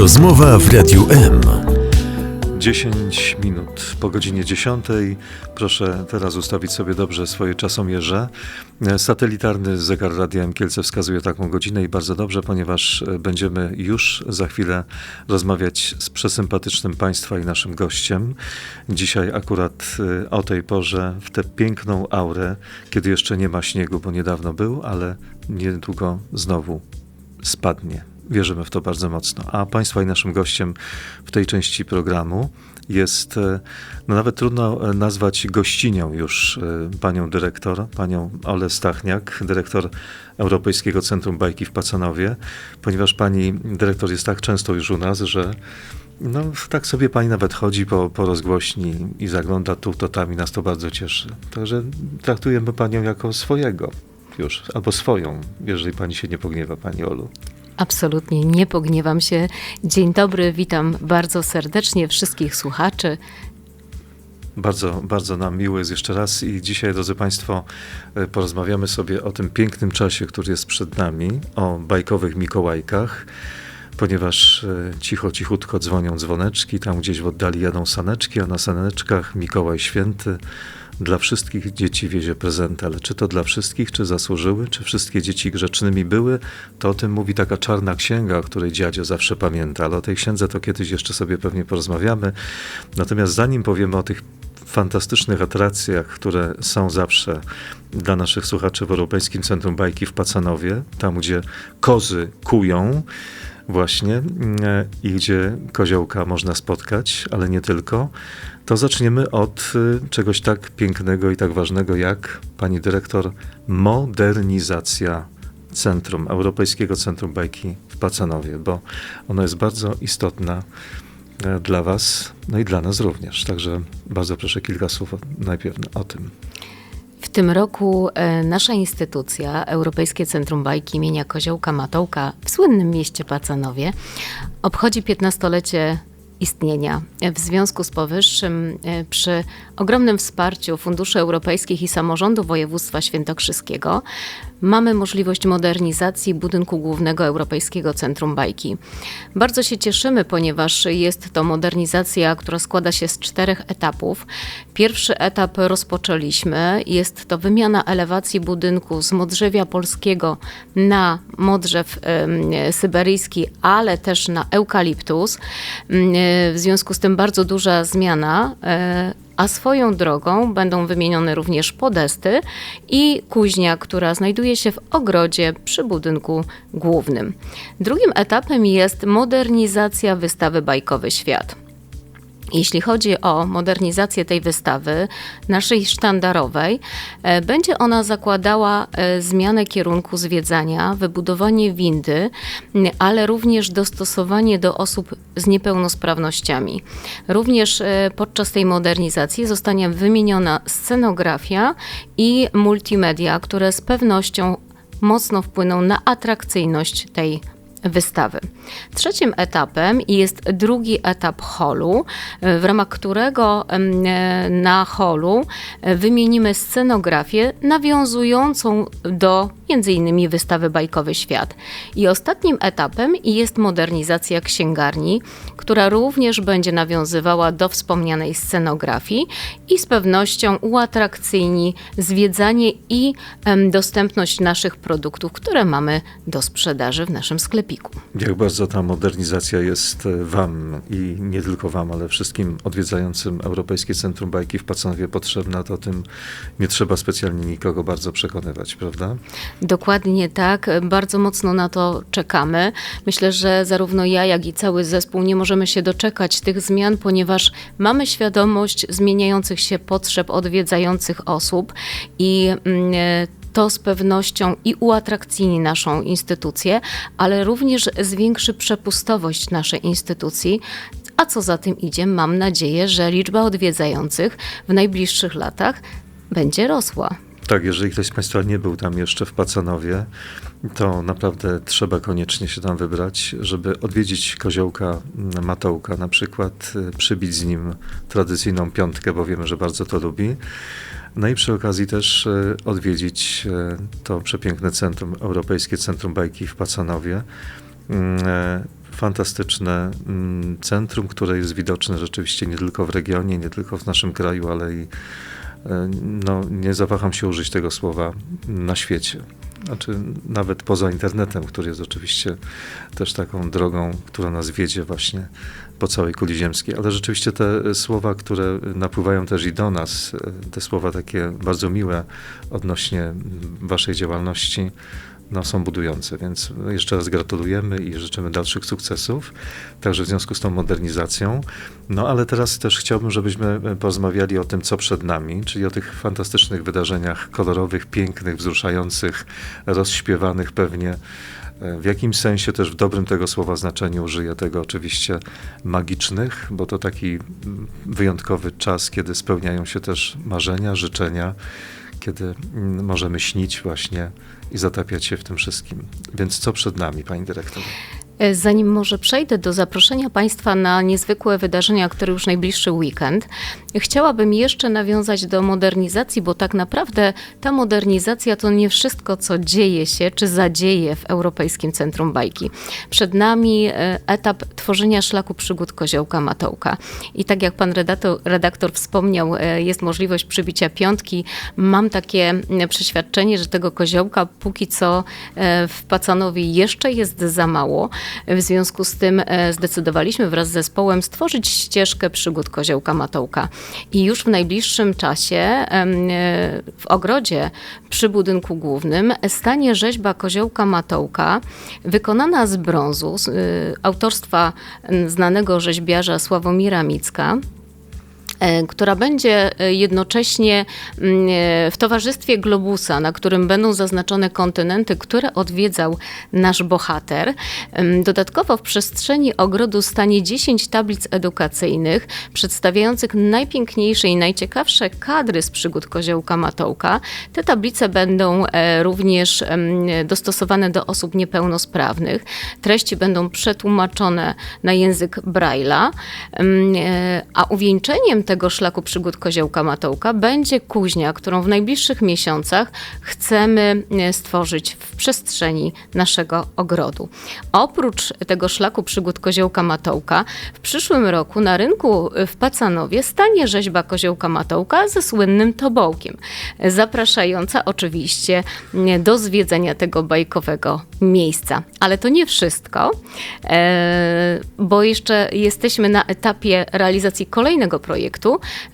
Rozmowa w Radiu M. 10 minut po godzinie 10. Proszę teraz ustawić sobie dobrze swoje czasomierze. Satelitarny zegar Radia M Kielce wskazuje taką godzinę i bardzo dobrze, ponieważ e, będziemy już za chwilę rozmawiać z przesympatycznym Państwa i naszym gościem. Dzisiaj akurat e, o tej porze w tę piękną aurę, kiedy jeszcze nie ma śniegu, bo niedawno był, ale niedługo znowu spadnie. Wierzymy w to bardzo mocno. A Państwa i naszym gościem w tej części programu jest, e, no nawet trudno e, nazwać gościnią już e, panią dyrektor, panią Olę Stachniak, dyrektor Europejskiego Centrum Bajki w Pacanowie, ponieważ pani dyrektor jest tak często już u nas, że no, tak sobie pani nawet chodzi po, po rozgłośni i zagląda tu, to tam i nas to bardzo cieszy. Także traktujemy panią jako swojego już, albo swoją, jeżeli pani się nie pogniewa, pani Olu. Absolutnie nie pogniewam się. Dzień dobry, witam bardzo serdecznie wszystkich słuchaczy. Bardzo, bardzo nam miło jest jeszcze raz i dzisiaj, drodzy Państwo, e, porozmawiamy sobie o tym pięknym czasie, który jest przed nami, o bajkowych Mikołajkach, ponieważ e, cicho, cichutko dzwonią dzwoneczki, tam gdzieś w oddali jadą saneczki, a na saneczkach Mikołaj Święty dla wszystkich dzieci wiezie prezenty, ale czy to dla wszystkich, czy zasłużyły, czy wszystkie dzieci grzecznymi były, to o tym mówi taka czarna księga, o której dziadzio zawsze pamięta, ale o tej księdze to kiedyś jeszcze sobie pewnie porozmawiamy. Natomiast zanim powiemy o tych fantastycznych atrakcjach, które są zawsze dla naszych słuchaczy w Europejskim Centrum Bajki w Pacanowie, tam gdzie kozy kują, właśnie mm, i gdzie koziołka można spotkać, ale nie tylko, to zaczniemy od y, czegoś tak pięknego i tak ważnego jak pani dyrektor modernizacja Centrum, Europejskiego Centrum Bajki w Pacanowie, bo ono jest bardzo istotna e, dla Was, no i dla nas również. Także bardzo proszę kilka słów najpierw o tym. W tym roku e, nasza instytucja, Europejskie Centrum Bajki imienia Koziołka Matołka w słynnym mieście Pacanowie, obchodzi 15-lecie istnienia. W związku z powyższym, e, przy ogromnym wsparciu Funduszy Europejskich i Samorządu Województwa Świętokrzyskiego, mamy możliwość modernizacji budynku głównego Europejskiego Centrum Bajki. Bardzo się cieszymy, ponieważ jest to modernizacja, która składa się z czterech etapów. Pierwszy etap rozpoczęliśmy. Jest to wymiana elewacji budynku z modrzewia polskiego na modrzew syberyjski, ale też na eukaliptus. Y, w związku z tym bardzo duża zmiana. A swoją drogą będą wymienione również podesty i kuźnia, która znajduje się w ogrodzie przy budynku głównym. Drugim etapem jest modernizacja wystawy Bajkowy Świat. Jeśli chodzi o modernizację tej wystawy, naszej sztandarowej, e, będzie ona zakładała e, zmianę kierunku zwiedzania, wybudowanie windy, ale również dostosowanie do osób z niepełnosprawnościami. Również e, podczas tej modernizacji zostanie wymieniona scenografia i multimedia, które z pewnością mocno wpłyną na atrakcyjność tej wystawy. Trzecim etapem jest drugi etap holu, w ramach którego na holu wymienimy scenografię nawiązującą do m.in. wystawy Bajkowy Świat. I ostatnim etapem jest modernizacja księgarni, która również będzie nawiązywała do wspomnianej scenografii i z pewnością uatrakcyjni zwiedzanie i dostępność naszych produktów, które mamy do sprzedaży w naszym sklepiku. Jak bardzo ta modernizacja jest e, Wam i nie tylko Wam, ale wszystkim odwiedzającym Europejskie Centrum Bajki w Pacanowie potrzebna, to tym nie trzeba specjalnie nikogo bardzo przekonywać, prawda? Dokładnie tak. Bardzo mocno na to czekamy. Myślę, że zarówno ja, jak i cały zespół nie możemy się doczekać tych zmian, ponieważ mamy świadomość zmieniających się potrzeb odwiedzających osób i mm, to z pewnością i uatrakcyjni naszą instytucję, ale również zwiększy przepustowość naszej instytucji, a co za tym idzie, mam nadzieję, że liczba odwiedzających w najbliższych latach będzie rosła. Tak, jeżeli ktoś z Państwa nie był tam jeszcze w Pacanowie, to naprawdę trzeba koniecznie się tam wybrać, żeby odwiedzić koziołka Matołka na przykład, y, przybić z nim tradycyjną piątkę, bo wiemy, że bardzo to lubi. No i przy okazji też y, odwiedzić y, to przepiękne centrum, Europejskie Centrum Bajki w Pacanowie. Mm, fantastyczne mm, centrum, które jest widoczne rzeczywiście nie tylko w regionie, nie tylko w naszym kraju, ale i e, no, nie zawaham się użyć tego słowa na świecie. Znaczy, nawet poza internetem, który jest oczywiście też taką drogą, która nas wiedzie właśnie po całej kuli ziemskiej. Ale rzeczywiście te słowa, które napływają też i do nas, e, te słowa takie bardzo miłe odnośnie Waszej działalności, no, są budujące, więc jeszcze raz gratulujemy i życzymy dalszych sukcesów, także w związku z tą modernizacją. No ale teraz też chciałbym, żebyśmy porozmawiali o tym, co przed nami, czyli o tych fantastycznych wydarzeniach kolorowych, pięknych, wzruszających, rozśpiewanych pewnie. W jakimś sensie też w dobrym tego słowa znaczeniu użyję tego oczywiście magicznych, bo to taki wyjątkowy czas, kiedy spełniają się też marzenia, życzenia, kiedy mm, możemy śnić właśnie i zatapiać się w tym wszystkim. Więc co przed nami, pani dyrektor? E, Zanim może przejdę do zaproszenia Państwa na niezwykłe wydarzenia, które już najbliższy weekend, chciałabym jeszcze nawiązać do modernizacji, bo tak naprawdę ta modernizacja to nie wszystko, co dzieje się czy zadzieje w Europejskim Centrum Bajki. Przed nami e, etap tworzenia szlaku przygód Koziołka Matołka. I tak jak pan redaktor, redaktor wspomniał, e, jest możliwość przybicia piątki. Mam takie przeświadczenie, że tego koziołka póki co w Pacanowi jeszcze jest za mało. W związku z tym e, zdecydowaliśmy wraz z zespołem stworzyć ścieżkę przygód Koziołka Matołka. I już w najbliższym czasie e, w ogrodzie przy budynku głównym stanie rzeźba Koziołka Matołka wykonana z brązu y, autorstwa znanego rzeźbiarza Sławomira Micka e, która będzie e, jednocześnie mm, e, w towarzystwie globusa, na którym będą zaznaczone kontynenty, które odwiedzał nasz bohater. Dodatkowo w przestrzeni ogrodu stanie 10 tablic edukacyjnych przedstawiających najpiękniejsze i najciekawsze kadry z przygód Koziołka Matołka. Te tablice będą e, również dostosowane do osób niepełnosprawnych. Treści będą przetłumaczone na język Braille'a, e, a uwieńczeniem tego szlaku przygód Koziołka Matołka będzie kuźnia, którą w najbliższych miesiącach chcemy e, stworzyć w przestrzeni naszego ogrodu. Oprócz tego szlaku przygód Koziołka Matołka, w przyszłym roku na rynku w Pacanowie stanie rzeźba Koziołka Matołka ze słynnym tobołkiem, zapraszająca oczywiście e, do zwiedzenia tego bajkowego miejsca. Ale to nie wszystko, e, bo jeszcze jesteśmy na etapie realizacji kolejnego projektu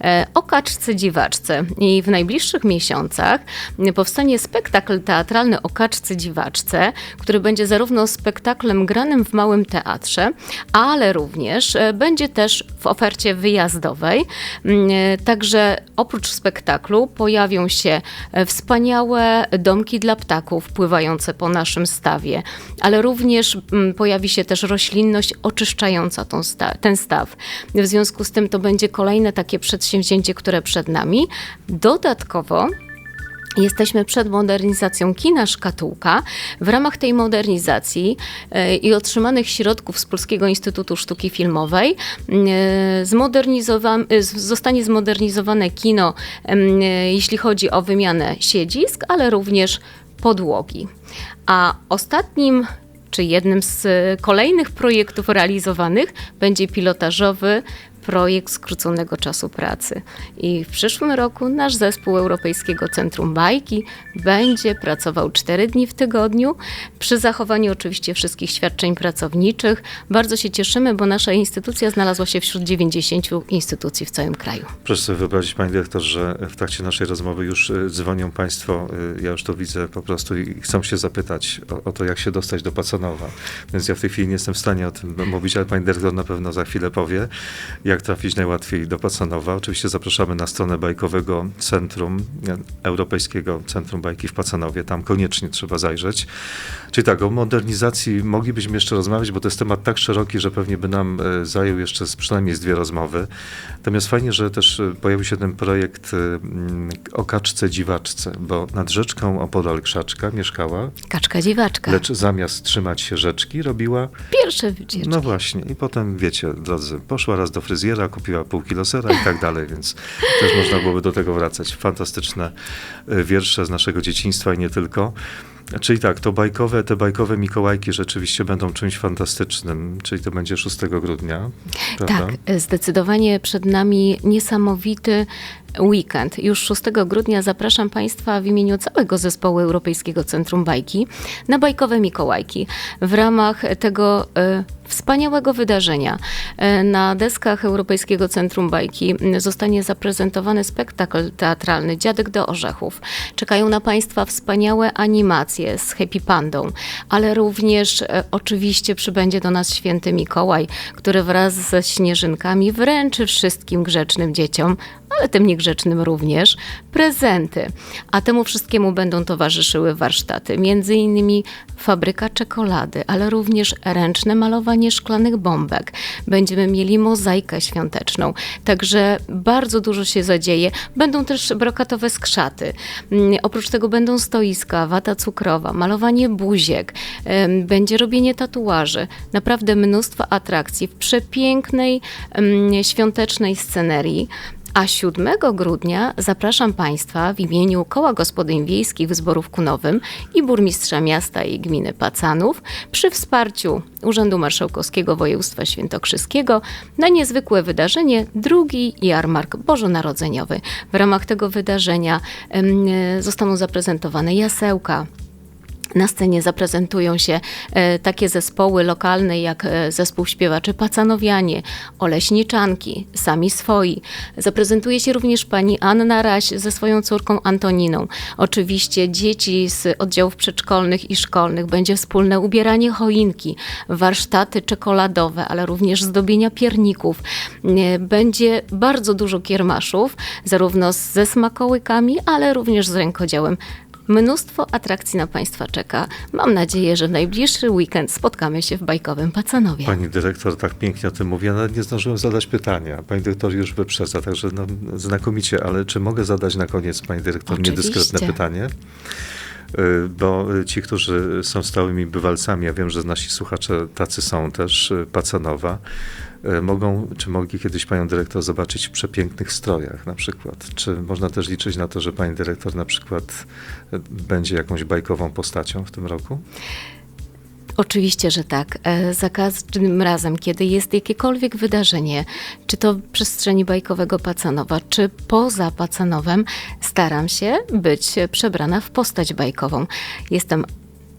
e, o kaczce dziwaczce. I w najbliższych miesiącach powstanie spektakl teatralny o kaczce dziwaczce, który będzie zarówno spektaklem granym w małym teatrze, ale również e, będzie też w ofercie wyjazdowej. Mm, e, Także oprócz spektaklu pojawią się wspaniałe domki dla ptaków pływające po naszym stawie, ale również mm, pojawi się też roślinność oczyszczająca ten staw. W związku z tym to będzie kolejne takie przedsięwzięcie, które przed nami. Dodatkowo Jesteśmy przed modernizacją kina Szkatułka. W ramach tej modernizacji e, i otrzymanych środków z Polskiego Instytutu Sztuki Filmowej e, e, zostanie zmodernizowane kino, jeśli chodzi o wymianę siedzisk, ale również podłogi. A ostatnim czy jednym z kolejnych projektów realizowanych będzie pilotażowy projekt skróconego czasu pracy. I w przyszłym roku nasz zespół Europejskiego Centrum Bajki będzie pracował 4 dni w tygodniu, przy zachowaniu oczywiście wszystkich świadczeń pracowniczych. Bardzo się cieszymy, bo nasza instytucja znalazła się wśród 90 instytucji w całym kraju. Proszę sobie wyobrazić, panie dyrektor, że w trakcie naszej rozmowy już y, dzwonią państwo, y, ja już to widzę po prostu i chcą się zapytać o, o to, jak się dostać do Pacanowa. Więc ja w tej chwili nie jestem w stanie o tym mówić, ale pani dyrektor na pewno za chwilę powie, jak trafić najłatwiej do Pacanowa. Oczywiście zapraszamy na stronę bajkowego centrum, nie, Europejskiego Centrum Bajki w Pacanowie. Tam koniecznie trzeba zajrzeć. Czyli tak, o modernizacji moglibyśmy jeszcze rozmawiać, bo to jest temat tak szeroki, że pewnie by nam e, zajął jeszcze przynajmniej z dwie rozmowy. Natomiast fajnie, że też e, pojawił się ten projekt e, mm, o kaczce dziwaczce, bo nad rzeczką opodal krzaczka mieszkała, Kaczka dziwaczka. lecz zamiast trzymać się rzeczki, robiła Pierwsze wycieczki. no właśnie, i potem wiecie, drodzy, poszła raz do fryzjera, kupiła pół kilo sera i tak dalej, więc też można byłoby do tego wracać. Fantastyczne y, wiersze z naszego dzieciństwa i nie tylko. Czyli tak, to bajkowe, te bajkowe Mikołajki rzeczywiście będą czymś fantastycznym, czyli to będzie 6 grudnia, prawda? Tak, zdecydowanie przed nami niesamowity weekend. Już 6 grudnia zapraszam Państwa w imieniu całego zespołu Europejskiego Centrum Bajki na bajkowe Mikołajki. W ramach tego e, wspaniałego wydarzenia e, na deskach Europejskiego Centrum Bajki zostanie zaprezentowany spektakl teatralny Dziadek do Orzechów. Czekają na Państwa wspaniałe animacje z Happy Pandą, ale również e, oczywiście przybędzie do nas święty Mikołaj, który wraz ze śnieżynkami wręczy wszystkim grzecznym dzieciom, ale tym niegrzecznym również, prezenty. A temu wszystkiemu będą towarzyszyły warsztaty, między innymi fabryka czekolady, ale również ręczne malowanie szklanych bombek. Będziemy mieli mozaikę świąteczną, także bardzo dużo się zadzieje. Będą też brokatowe skrzaty. Mm, Oprócz tego będą stoiska, wata cukrowa, malowanie buziek, będzie robienie tatuaży. Naprawdę mnóstwo atrakcji w przepięknej, świątecznej scenerii. A 7 grudnia zapraszam Państwa w imieniu Koła Gospodyń Wiejskich w Zborówku Nowym i burmistrza miasta i gminy Pacanów przy wsparciu Urzędu Marszałkowskiego Województwa Świętokrzyskiego na niezwykłe wydarzenie drugi jarmark bożonarodzeniowy. W ramach tego wydarzenia zostaną zaprezentowane jasełka, na scenie zaprezentują się e, takie zespoły lokalne jak e, zespół śpiewaczy Pacanowianie, Oleśniczanki, Sami Swoi. Zaprezentuje się również pani Anna Raś ze swoją córką Antoniną. Oczywiście dzieci z oddziałów przedszkolnych i szkolnych. Będzie wspólne ubieranie choinki, warsztaty czekoladowe, ale również zdobienia pierników. E, Będzie bardzo dużo kiermaszów, zarówno ze smakołykami, ale również z rękodziełem. Mnóstwo atrakcji na Państwa czeka. Mam nadzieję, że w najbliższy weekend spotkamy się w bajkowym Pacanowie. Pani dyrektor tak pięknie o tym mówi, ja nawet nie zdążyłem zadać pytania. Pani dyrektor już wyprzedza, także no, znakomicie, ale czy mogę zadać na koniec, pani dyrektor, Oczywiście. niedyskretne pytanie? Y, Bo ci, którzy są stałymi bywalcami, ja wiem, że nasi słuchacze tacy są też, y, Pacanowa, mogą, czy mogli kiedyś panią dyrektor zobaczyć w przepięknych strojach na przykład? Czy można też liczyć na to, że pani dyrektor na przykład będzie jakąś bajkową postacią w tym roku? Oczywiście, że tak. E, Za każdym razem, kiedy jest jakiekolwiek wydarzenie, czy to w przestrzeni bajkowego Pacanowa, czy poza Pacanowem, staram się być przebrana w postać bajkową. Jestem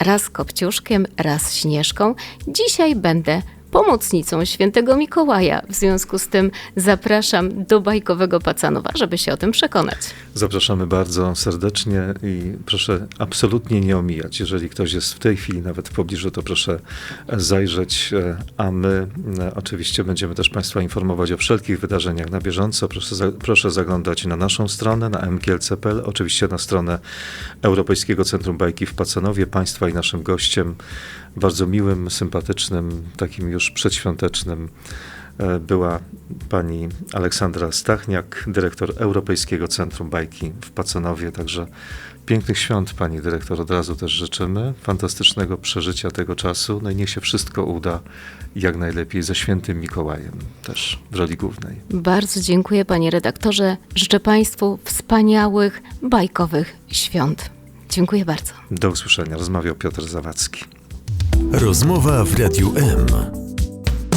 raz Kopciuszkiem, raz Śnieżką. Dzisiaj będę pomocnicą świętego Mikołaja. W związku z tym zapraszam do bajkowego Pacanowa, żeby się o tym przekonać. Zapraszamy bardzo serdecznie i proszę absolutnie nie omijać. Jeżeli ktoś jest w tej chwili nawet w pobliżu, to proszę zajrzeć, e, a my e, oczywiście będziemy też Państwa informować o wszelkich wydarzeniach na bieżąco. Proszę, proszę zaglądać na naszą stronę, na mglc.pl, oczywiście na stronę Europejskiego Centrum Bajki w Pacanowie. Państwa i naszym gościem, bardzo miłym, sympatycznym, takim już przedświątecznym e, była pani Aleksandra Stachniak, dyrektor Europejskiego Centrum Bajki w Pacanowie. Także pięknych świąt pani dyrektor od razu też życzymy, fantastycznego przeżycia tego czasu. No i niech się wszystko uda jak najlepiej ze świętym Mikołajem też w roli głównej. Bardzo dziękuję panie redaktorze. Życzę Państwu wspaniałych bajkowych świąt. Dziękuję bardzo. Do usłyszenia. Rozmawiał Piotr Zawadzki. Rozmowa w Radiu M.